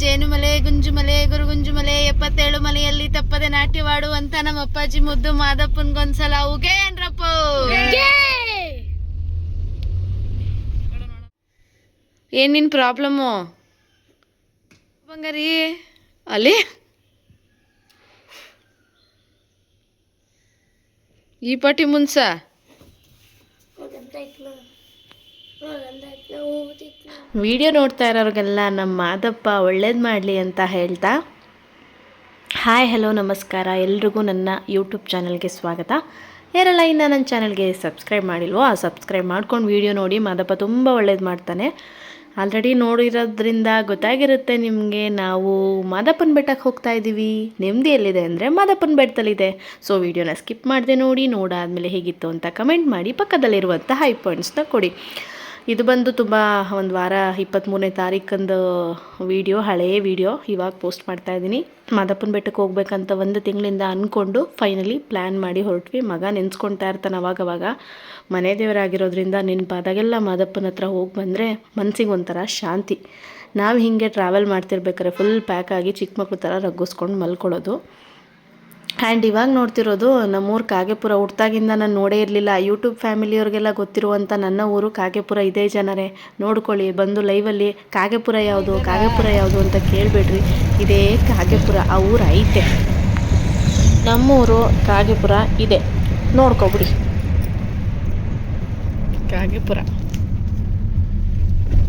ಜೇನುಮಲೆ ಗುರುಗುಂಜು ಮಲೆ ಎಪ್ಪತ್ತೇಳು ಮಲೆಯಲ್ಲಿ ತಪ್ಪದೆ ನಾಟ್ಯವಾಡುವಂತ ನಮ್ಮ ಅಪ್ಪಾಜಿ ಮುದ್ದು ಮಾದಪ್ಪನ್ಗೊಂದ್ಸಲ ಉಗೇ ಅನ್ರಪ್ಪ ಏನ್ ನಿನ್ ಪ್ರಾಬ್ಲಮ್ಮು ಬಂಗಾರಿ. ಅಲ್ಲಿ? ಈ ಪಾಟಿ ಮುನ್ಸ ವಿಡಿಯೋ ನೋಡ್ತಾ ಇರೋರಿಗೆಲ್ಲ ನಮ್ಮ ಮಾದಪ್ಪ ಒಳ್ಳೇದು ಮಾಡಲಿ ಅಂತ ಹೇಳ್ತಾ. ಹಾಯ್, ಹಲೋ, ನಮಸ್ಕಾರ. ಎಲ್ರಿಗೂ ನನ್ನ ಯೂಟ್ಯೂಬ್ ಚಾನಲ್ಗೆ ಸ್ವಾಗತ. ಯಾರೆಲ್ಲ ಇನ್ನು ನನ್ನ ಚಾನಲ್ಗೆ ಸಬ್ಸ್ಕ್ರೈಬ್ ಮಾಡಿಲ್ವೋ, ಆ ಸಬ್ಸ್ಕ್ರೈಬ್ ಮಾಡ್ಕೊಂಡು ವೀಡಿಯೋ ನೋಡಿ. ಮಾದಪ್ಪ ತುಂಬ ಒಳ್ಳೇದು ಮಾಡ್ತಾನೆ. ಆಲ್ರೆಡಿ ನೋಡಿರೋದ್ರಿಂದ ಗೊತ್ತಾಗಿರುತ್ತೆ ನಿಮಗೆ. ನಾವು ಮಾದಪ್ಪನ ಬೆಟ್ಟಕ್ಕೆ ಹೋಗ್ತಾ ಇದ್ದೀವಿ. ನೆಮ್ಮದಿ ಎಲ್ಲಿದೆ ಅಂದರೆ ಮಾದಪ್ಪನ ಬೆಟ್ಟದಲ್ಲಿದೆ. ಸೊ ವಿಡಿಯೋನ ಸ್ಕಿಪ್ ಮಾಡದೆ ನೋಡಿ. ನೋಡಾದಮೇಲೆ ಹೇಗಿತ್ತು ಅಂತ ಕಮೆಂಟ್ ಮಾಡಿ ಪಕ್ಕದಲ್ಲಿರುವಂಥ ಹೈ ಪಾಯಿಂಟ್ಸ್ನ ಕೊಡಿ. ಇದು ಬಂದು ತುಂಬ ಒಂದು ವಾರ ಇಪ್ಪತ್ತ್ಮೂರನೇ ತಾರೀಕಂದು ವಿಡಿಯೋ ಹಳೆಯ ವಿಡಿಯೋ ಇವಾಗ ಪೋಸ್ಟ್ ಮಾಡ್ತಾ ಇದ್ದೀನಿ. ಮಾದಪ್ಪನ ಬೆಟ್ಟಕ್ಕೆ ಹೋಗ್ಬೇಕಂತ ಒಂದು ತಿಂಗಳಿಂದ ಅಂದ್ಕೊಂಡು ಫೈನಲಿ ಪ್ಲ್ಯಾನ್ ಮಾಡಿ ಹೊರಟ್ವಿ. ಮಗ ನೆನೆಸ್ಕೊಳ್ತಾ ಇರ್ತಾನೆ ಅವಾಗವಾಗ. ಮನೆ ದೇವರಾಗಿರೋದ್ರಿಂದ ನೆನಪಾದಾಗೆಲ್ಲ ಮಾದಪ್ಪನ ಹತ್ರ ಹೋಗಿ ಬಂದರೆ ಮನಸ್ಸಿಗೆ ಒಂಥರ ಶಾಂತಿ. ನಾವು ಹೀಗೆ ಟ್ರಾವೆಲ್ ಮಾಡ್ತಿರ್ಬೇಕಾದ್ರೆ ಫುಲ್ ಪ್ಯಾಕ್ ಆಗಿ ಚಿಕ್ಕ ಮಕ್ಳ ಥರ ರಗ್ಗಿಸ್ಕೊಂಡು ಮಲ್ಕೊಳ್ಳೋದು. ಆ್ಯಂಡ್ ಇವಾಗ ನೋಡ್ತಿರೋದು ನಮ್ಮೂರು ಕಾಗೆಪುರ. ಹುಟ್ಟಾಗಿಂದ ನಾನು ನೋಡೇ ಇರಲಿಲ್ಲ. ಯೂಟ್ಯೂಬ್ ಫ್ಯಾಮಿಲಿಯವ್ರಿಗೆಲ್ಲ ಗೊತ್ತಿರುವಂಥ ನನ್ನ ಊರು ಕಾಗೆಪುರ ಇದೇ ಜನರೇ. ನೋಡ್ಕೊಳ್ಳಿ, ಬಂದು ಲೈವಲ್ಲಿ ಕಾಗೆಪುರ ಯಾವುದು ಕಾಗೆಪುರ ಯಾವುದು ಅಂತ ಕೇಳಬೇಡ್ರಿ. ಇದೇ ಕಾಗೆಪುರ, ಆ ಊರು ಐತೆ. ನಮ್ಮೂರು ಕಾಗೆಪುರ ಇದೆ. ನೋಡ್ಕೊಬಿಡಿ. ಕಾಗೆಪುರ.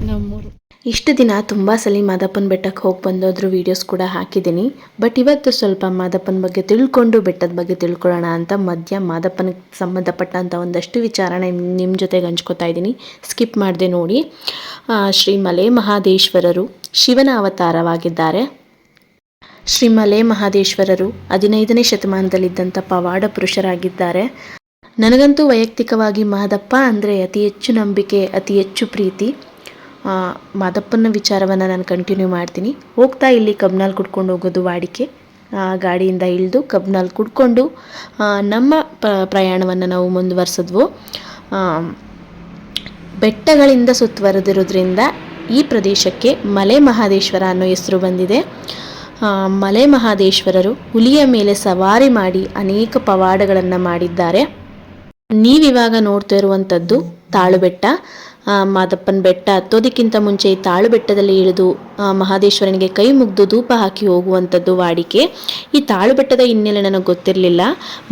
ನಮ್ಮೂರು. ಇಷ್ಟು ದಿನ ತುಂಬ ಸಲ ಮಾದಪ್ಪನ ಬೆಟ್ಟಕ್ಕೆ ಹೋಗಿ ಬಂದೋದ್ರ ವೀಡಿಯೋಸ್ ಕೂಡ ಹಾಕಿದ್ದೀನಿ. ಬಟ್ ಇವತ್ತು ಸ್ವಲ್ಪ ಮಾದಪ್ಪನ ಬಗ್ಗೆ ತಿಳ್ಕೊಂಡು, ಬೆಟ್ಟದ ಬಗ್ಗೆ ತಿಳ್ಕೊಳ್ಳೋಣ ಅಂತ ಮಧ್ಯ ಮಾದಪ್ಪನಿಗೆ ಸಂಬಂಧಪಟ್ಟಂಥ ಒಂದಷ್ಟು ವಿಚಾರನ ನಿಮ್ಮ ಜೊತೆಗೆ ಹಂಚ್ಕೋತಾ ಇದ್ದೀನಿ. ಸ್ಕಿಪ್ ಮಾಡದೆ ನೋಡಿ. ಶ್ರೀ ಮಲೆ ಮಹಾದೇಶ್ವರರು ಶಿವನ ಅವತಾರವಾಗಿದ್ದಾರೆ. ಶ್ರೀ ಮಲೆ ಮಹಾದೇಶ್ವರರು ಹದಿನೈದನೇ ಶತಮಾನದಲ್ಲಿದ್ದಂಥ ಪವಾಡ ಪುರುಷರಾಗಿದ್ದಾರೆ. ನನಗಂತೂ ವೈಯಕ್ತಿಕವಾಗಿ ಮಾದಪ್ಪ ಅಂದರೆ ಅತಿ ಹೆಚ್ಚು ನಂಬಿಕೆ, ಅತಿ ಹೆಚ್ಚು ಪ್ರೀತಿ. ಮಾದಪ್ಪನ ವಿಚಾರವನ್ನು ನಾನು ಕಂಟಿನ್ಯೂ ಮಾಡ್ತೀನಿ. ಹೋಗ್ತಾ ಇಲ್ಲಿ ಕಬ್ನಾಲ್ ಕುಡ್ಕೊಂಡು ಹೋಗೋದು ವಾಡಿಕೆ. ಗಾಡಿಯಿಂದ ಇಳಿದು ಕಬ್ನಾಲ್ ಕುಡ್ಕೊಂಡು ನಮ್ಮ ಪ್ರಯಾಣವನ್ನು ನಾವು ಮುಂದುವರ್ಸಿದ್ವು. ಬೆಟ್ಟಗಳಿಂದ ಸುತ್ತುವರೆದಿರೋದ್ರಿಂದ ಈ ಪ್ರದೇಶಕ್ಕೆ ಮಲೆ ಮಹಾದೇಶ್ವರ ಅನ್ನೋ ಹೆಸರು ಬಂದಿದೆ. ಮಲೆ ಮಹಾದೇಶ್ವರರು ಹುಲಿಯ ಮೇಲೆ ಸವಾರಿ ಮಾಡಿ ಅನೇಕ ಪವಾಡಗಳನ್ನು ಮಾಡಿದ್ದಾರೆ. ನೀವಿವಾಗ ನೋಡ್ತಾ ಇರುವಂಥದ್ದು ತಾಳುಬೆಟ್ಟ. ಮಾದಪ್ಪನ ಬೆಟ್ಟ ಹತ್ತೋದಕ್ಕಿಂತ ಮುಂಚೆ ತಾಳು ಬೆಟ್ಟದಲ್ಲಿ ಇಳಿದು ಮಹಾದೇಶ್ವರನಿಗೆ ಕೈ ಮುಗ್ದು ಧೂಪ ಹಾಕಿ ಹೋಗುವಂಥದ್ದು ವಾಡಿಕೆ. ಈ ತಾಳು ಬೆಟ್ಟದ ಹಿನ್ನೆಲೆ ನನಗೆ ಗೊತ್ತಿರಲಿಲ್ಲ.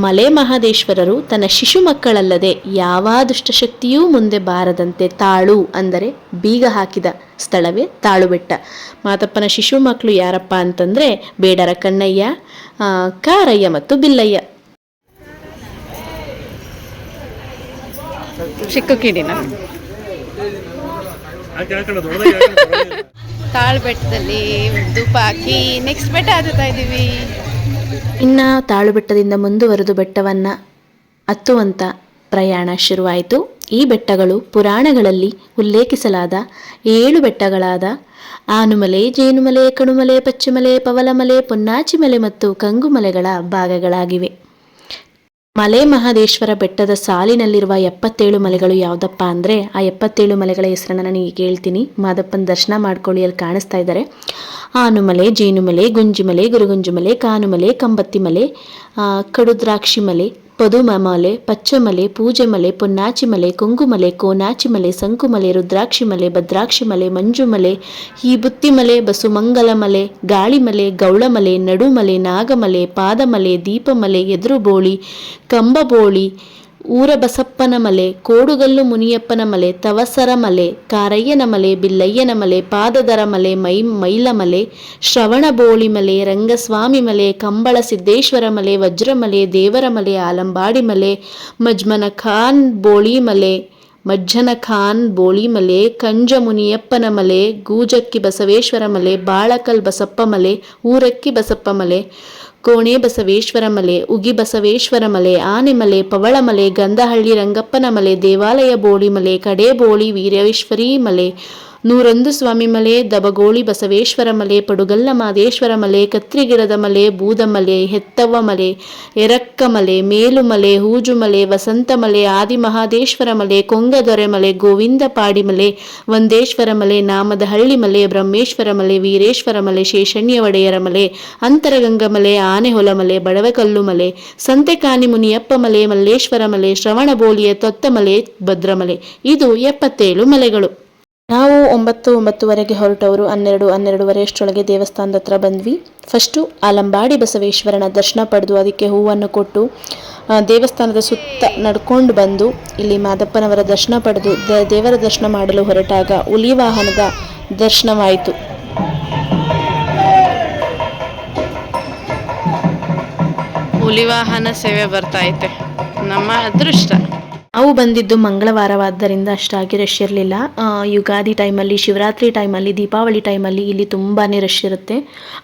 ಮಲೆ ಮಹಾದೇಶ್ವರರು ತನ್ನ ಶಿಶು ಮಕ್ಕಳಲ್ಲದೆ ಯಾವ ದುಷ್ಟಶಕ್ತಿಯೂ ಮುಂದೆ ಬಾರದಂತೆ ತಾಳು ಅಂದರೆ ಬೀಗ ಹಾಕಿದ ಸ್ಥಳವೇ ತಾಳು ಬೆಟ್ಟ. ಮಾದಪ್ಪನ ಶಿಶು ಮಕ್ಕಳು ಯಾರಪ್ಪ ಅಂತಂದರೆ ಬೇಡರ ಕಣ್ಣಯ್ಯ ಕಾರಯ್ಯ ಮತ್ತು ಬಿಲ್ಲಯ್ಯ. ಚಿಕ್ಕ ಕಿಡಿನ? ತಾಳು ಬೆಟ್ಟದಲ್ಲಿ ಧೂಪ ಹಾಕಿ ನೆಕ್ಸ್ಟ್ ಬೆಟ್ಟ ಹತ್ತುತ್ತಾ ಇದ್ದೀವಿ. ಇನ್ನು ತಾಳು ಬೆಟ್ಟದಿಂದ ಮುಂದುವರೆದು ಬೆಟ್ಟವನ್ನು ಹತ್ತುವಂತ ಪ್ರಯಾಣ ಶುರುವಾಯಿತು. ಈ ಬೆಟ್ಟಗಳು ಪುರಾಣಗಳಲ್ಲಿ ಉಲ್ಲೇಖಿಸಲಾದ ಏಳು ಬೆಟ್ಟಗಳಾದ ಆನುಮಲೆ ಜೇನುಮಲೆ ಕಣುಮಲೆ ಪಚ್ಚಿಮಲೆ ಪವಲಮಲೆ ಪೊನ್ನಾಚಿಮಲೆ ಮತ್ತು ಕಂಗುಮಲೆಗಳ ಭಾಗಗಳಾಗಿವೆ. ಮಲೆ ಮಹದೇಶ್ವರ ಬೆಟ್ಟದ ಸಾಲಿನಲ್ಲಿರುವ ಎಪ್ಪತ್ತೇಳು ಮಲೆಗಳು ಯಾವುದಪ್ಪ ಅಂದರೆ, ಆ ಎಪ್ಪತ್ತೇಳು ಮಲೆಗಳ ಹೆಸರನ್ನು ನಾನು ಈಗ ಹೇಳ್ತೀನಿ. ಮಾದಪ್ಪನ ದರ್ಶನ ಮಾಡ್ಕೊಳ್ಳಿ, ಅಲ್ಲಿ ಕಾಣಿಸ್ತಾ ಇದ್ದಾರೆ. ಆನುಮಲೆ, ಜೇನುಮಲೆ, ಗುಂಜಿಮಲೆ, ಗುರುಗುಂಜುಮಲೆ, ಕಾನುಮಲೆ, ಕಂಬತ್ತಿಮಲೆ ಮಲೆ ಕಡುದ್ರಾಕ್ಷಿ ಮಲೆ ಪದುಮ ಮಲೆ ಪಚ್ಚಮಲೆ, ಪೂಜೆಮಲೆ, ಪೊನ್ನಾಚಿಮಲೆ ಕುಂಗುಮಲೆ ಕೋನಾಚಿಮಲೆ, ಸಂಕುಮಲೆ, ರುದ್ರಾಕ್ಷಿಮಲೆ, ಭದ್ರಾಕ್ಷಿಮಲೆ, ಮಂಜುಮಲೆ, ಈ ಬುತ್ತಿಮಲೆ, ಬಸುಮಂಗಲಮಲೆ, ಗಾಳಿಮಲೆ, ಗೌಳಮಲೆ, ನಡುಮಲೆ, ನಾಗಮಲೆ, ಪಾದಮಲೆ, ದೀಪಮಲೆ, ಎದುರುಬೋಳಿ, ಕಂಬಬೋಳಿ ಊರ ಬಸಪ್ಪನ ಮಲೆ ಕೋಡುಗಲ್ಲು ಮುನಿಯಪ್ಪನ ಮಲೆ ತವಸರ ಮಲೆ ಕಾರಯ್ಯನ ಮಲೆ ಬಿಲ್ಲಯ್ಯನ ಮಲೆ ಪಾದದರ ಮಲೆ ಮೈ, ಮೈಲಮಲೆ ಶ್ರವಣಬೋಳಿ ಮಲೆ ರಂಗಸ್ವಾಮಿ ಮಲೆ ಕಂಬಳ ಸಿದ್ದೇಶ್ವರ ಮಲೆ ವಜ್ರಮಲೆ ದೇವರ ಮಲೆ ಆಲಂಬಾಡಿ ಮಲೆ ಮಜ್ಮನ ಖಾನ್ ಬೋಳಿ ಮಲೆ ಮಜ್ಜನ ಖಾನ್ ಬೋಳಿಮಲೆ ಕಂಜ ಮುನಿಯಪ್ಪನ ಮಲೆ ಗೂಜಕ್ಕಿ ಬಸವೇಶ್ವರ ಮಲೆ ಬಾಳಕಲ್ ಬಸಪ್ಪ ಮಲೆ ಊರಕ್ಕಿ ಬಸಪ್ಪ ಮಲೆ ಕೋಣೆ ಬಸವೇಶ್ವರ ಮಲೆ, ಉಗಿ ಬಸವೇಶ್ವರ ಮಲೆ ಆನೆಮಲೆ ಪವಳಮಲೆ ಗಂಧಹಳ್ಳಿ ರಂಗಪ್ಪನ ಮಲೆ, ದೇವಾಲಯ ಬೋಳಿ ಮಲೆ, ಕಡೆ ಬೋಳಿ ವೀರೇಶ್ವರಿ ಮಲೆ ನೂರೊಂದು ಸ್ವಾಮಿ ಮಲೆ, ದಬಗೋಳಿ ಬಸವೇಶ್ವರ ಮಲೆ, ಪಡುಗಲ್ಲ ಮಾದೇಶ್ವರ ಮಲೆ, ಕತ್ರಿಗಿಡದ ಮಲೆ ಬೂದಮಲೆ ಹೆತ್ತವ್ವ ಮಲೆ, ಎರಕ್ಕ ಮಲೆ ಮೇಲುಮಲೆ ಹೂಜುಮಲೆ ವಸಂತ ಮಲೆ, ಆದಿಮಹಾದೇಶ್ವರ ಮಲೆ, ಕೊಂಗದೊರೆ ಮಲೆ ಗೋವಿಂದ ಪಾಡಿ ಮಲೆ, ವಂದೇಶ್ವರ ಮಲೆ ನಾಮದ ಹಳ್ಳಿ ಮಲೆ, ಬ್ರಹ್ಮೇಶ್ವರ ಮಲೆ, ವೀರೇಶ್ವರ ಮಲೆ ಶೇಷಣ್ಯ ಒಡೆಯರ ಮಲೆ, ಅಂತರಗಂಗ ಮಲೆ, ಆನೆಹೊಲ ಮಲೆ, ಬಡವಕಲ್ಲು ಮಲೆ, ಸಂತೆಕಾನಿ ಮುನಿಯಪ್ಪ ಮಲೆ, ಮಲ್ಲೇಶ್ವರ ಮಲೆ, ಶ್ರವಣಬೋಲಿಯ ತೊತ್ತ ಮಲೆ ಭದ್ರಮಲೆ ಇದು ಎಪ್ಪತ್ತೇಳು ಮಲೆಗಳು. ನಾವು ಒಂಬತ್ತು ಒಂಬತ್ತುವರೆಗೆ ಹೊರಟವರು ಹನ್ನೆರಡು ಹನ್ನೆರಡುವರೆ ಅಷ್ಟರೊಳಗೆ ದೇವಸ್ಥಾನದ ಹತ್ರ ಬಂದ್ವಿ. ಫಸ್ಟು ಆಲಂಬಾಡಿ ಬಸವೇಶ್ವರನ ದರ್ಶನ ಪಡೆದು ಅದಕ್ಕೆ ಹೂವನ್ನು ಕೊಟ್ಟು ದೇವಸ್ಥಾನದ ಸುತ್ತ ನಡ್ಕೊಂಡು ಬಂದು ಇಲ್ಲಿ ಮಾದಪ್ಪನವರ ದರ್ಶನ ಪಡೆದು ದೇವರ ದರ್ಶನ ಮಾಡಲು ಹೊರಟಾಗ ಹುಲಿ ವಾಹನದ ದರ್ಶನವಾಯಿತು. ಹುಲಿ ವಾಹನ ಸೇವೆ ಬರ್ತಾ ಐತೆ. ನಮ್ಮ ಅದೃಷ್ಟ. ನಾವು ಬಂದಿದ್ದು ಮಂಗಳವಾರವಾದ್ದರಿಂದ ಅಷ್ಟಾಗಿ ರಶ್ ಇರಲಿಲ್ಲ. ಯುಗಾದಿ ಟೈಮಲ್ಲಿ ಶಿವರಾತ್ರಿ ಟೈಮಲ್ಲಿ ದೀಪಾವಳಿ ಟೈಮಲ್ಲಿ ಇಲ್ಲಿ ತುಂಬಾ ರಶ್ ಇರುತ್ತೆ.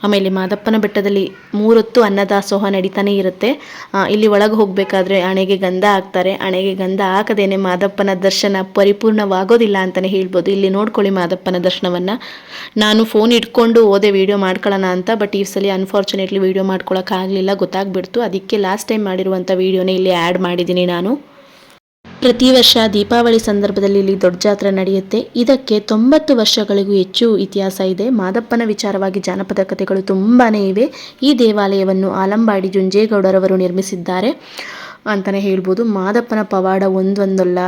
ಆಮೇಲೆ ಮಾದಪ್ಪನ ಬೆಟ್ಟದಲ್ಲಿ ಮೂರೊತ್ತು ಅನ್ನದಾಸೋಹ ನಡೀತಾನೆ ಇರುತ್ತೆ. ಇಲ್ಲಿ ಒಳಗೆ ಹೋಗಬೇಕಾದ್ರೆ ಹಣೆಗೆ ಗಂಧ ಹಾಕ್ತಾರೆ. ಹಣೆಗೆ ಗಂಧ ಹಾಕದೇನೆ ಮಾದಪ್ಪನ ದರ್ಶನ ಪರಿಪೂರ್ಣವಾಗೋದಿಲ್ಲ ಅಂತಲೇ ಹೇಳ್ಬೋದು. ಇಲ್ಲಿ ನೋಡ್ಕೊಳ್ಳಿ ಮಾದಪ್ಪನ ದರ್ಶನವನ್ನು. ನಾನು ಫೋನ್ ಇಟ್ಕೊಂಡು ಹೋದೆ ವೀಡಿಯೋ ಮಾಡ್ಕೊಳ್ಳೋಣ ಅಂತ ಬಟ್ ಈ ಸಲ ಅನ್ಫಾರ್ಚುನೇಟ್ಲಿ ವೀಡಿಯೋ ಮಾಡ್ಕೊಳ್ಳೋಕ್ಕಾಗಲಿಲ್ಲ ಗೊತ್ತಾಗ್ಬಿಡ್ತು. ಅದಕ್ಕೆ ಲಾಸ್ಟ್ ಟೈಮ್ ಮಾಡಿರುವಂಥ ವೀಡಿಯೋನೇ ಇಲ್ಲಿ ಆ್ಯಡ್ ಮಾಡಿದ್ದೀನಿ ನಾನು. ಪ್ರತಿ ವರ್ಷ ದೀಪಾವಳಿ ಸಂದರ್ಭದಲ್ಲಿ ಇಲ್ಲಿ ದೊಡ್ಡ ಜಾತ್ರೆ ನಡೆಯುತ್ತೆ. ಇದಕ್ಕೆ ತೊಂಬತ್ತು ವರ್ಷಗಳಿಗೂ ಹೆಚ್ಚು ಇತಿಹಾಸ ಇದೆ. ಮಾದಪ್ಪನ ವಿಚಾರವಾಗಿ ಜಾನಪದ ಕಥೆಗಳು ತುಂಬಾನೇ ಇವೆ. ಈ ದೇವಾಲಯವನ್ನು ಆಲಂಬಾಡಿ ಜುಂಜೇಗೌಡರವರು ನಿರ್ಮಿಸಿದ್ದಾರೆ ಅಂತಲೇ ಹೇಳ್ಬೋದು. ಮಾದಪ್ಪನ ಪವಾಡ ಒಂದೊಂದಲ್ಲ,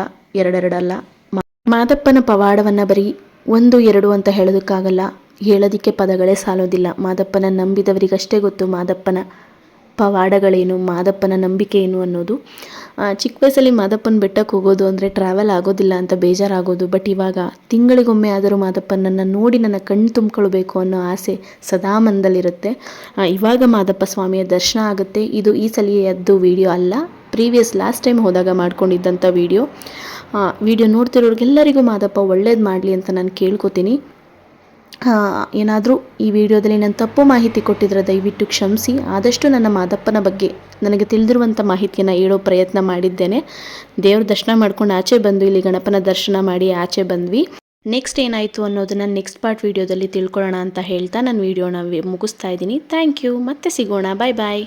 ಎರಡೆರಡಲ್ಲ. ಮಾದಪ್ಪನ ಪವಾಡವನ್ನು ಬರೀ ಒಂದು, ಎರಡು ಅಂತ ಹೇಳೋದಕ್ಕಾಗಲ್ಲ. ಹೇಳೋದಕ್ಕೆ ಪದಗಳೇ ಸಾಲೋದಿಲ್ಲ. ಮಾದಪ್ಪನ ನಂಬಿದವರಿಗಷ್ಟೇ ಗೊತ್ತು ಮಾದಪ್ಪನ ಪವಾಡಗಳೇನು ಮಾದಪ್ಪನ ನಂಬಿಕೆ ಏನು ಅನ್ನೋದು ಚಿಕ್ಕ ವಯಸ್ಸಲ್ಲಿ ಮಾದಪ್ಪನ ಬೆಟ್ಟಕ್ಕೆ ಹೋಗೋದು ಅಂದರೆ ಟ್ರಾವೆಲ್ ಆಗೋದಿಲ್ಲ ಅಂತ ಬೇಜಾರಾಗೋದು. ಬಟ್ ಇವಾಗ ತಿಂಗಳಿಗೊಮ್ಮೆ ಆದರೂ ಮಾದಪ್ಪನನ್ನು ನೋಡಿ ನನ್ನ ಕಣ್ಣು ತುಂಬ್ಕೊಳ್ಬೇಕು ಅನ್ನೋ ಆಸೆ ಸದಾ ಮನದಲ್ಲಿರುತ್ತೆ. ಇವಾಗ ಮಾದಪ್ಪ ಸ್ವಾಮಿಯ ದರ್ಶನ ಆಗುತ್ತೆ. ಇದು ಈ ಸಲಿಯದ್ದು ವಿಡಿಯೋ ಅಲ್ಲ. ಪ್ರೀವಿಯಸ್ ಲಾಸ್ಟ್ ಟೈಮ್ ಹೋದಾಗ ಮಾಡ್ಕೊಂಡಿದ್ದಂಥ ವಿಡಿಯೋ ವಿಡಿಯೋ ನೋಡ್ತಿರೋರಿಗೆಲ್ಲರಿಗೂ ಮಾದಪ್ಪ ಒಳ್ಳೇದು ಮಾಡಲಿ ಅಂತ ನಾನು ಕೇಳ್ಕೊತೀನಿ. ಏನಾದರೂ ಈ ವಿಡಿಯೋದಲ್ಲಿ ನಾನು ತಪ್ಪು ಮಾಹಿತಿ ಕೊಟ್ಟಿದ್ರೆ ದಯವಿಟ್ಟು ಕ್ಷಮಿಸಿ. ಆದಷ್ಟು ನನ್ನ ಮಾದಪ್ಪನ ಬಗ್ಗೆ ನನಗೆ ತಿಳಿದಿರುವಂಥ ಮಾಹಿತಿಯನ್ನು ಹೇಳೋ ಪ್ರಯತ್ನ ಮಾಡಿದ್ದೇನೆ. ದೇವ್ರ ದರ್ಶನ ಮಾಡ್ಕೊಂಡು ಆಚೆ ಬಂದು ಇಲ್ಲಿ ಗಣಪನ ದರ್ಶನ ಮಾಡಿ ಆಚೆ ಬಂದ್ವಿ. ನೆಕ್ಸ್ಟ್ ಏನಾಯಿತು ಅನ್ನೋದನ್ನು ನೆಕ್ಸ್ಟ್ ಪಾರ್ಟ್ ವಿಡಿಯೋದಲ್ಲಿ ತಿಳ್ಕೊಳ್ಳೋಣ ಅಂತ ಹೇಳ್ತಾ ನಾನು ವಿಡಿಯೋನ ಮುಗಿಸ್ತಾ ಇದ್ದೀನಿ. Thank you. ಮತ್ತೆ ಸಿಗೋಣ. ಬಾಯ್ ಬಾಯ್.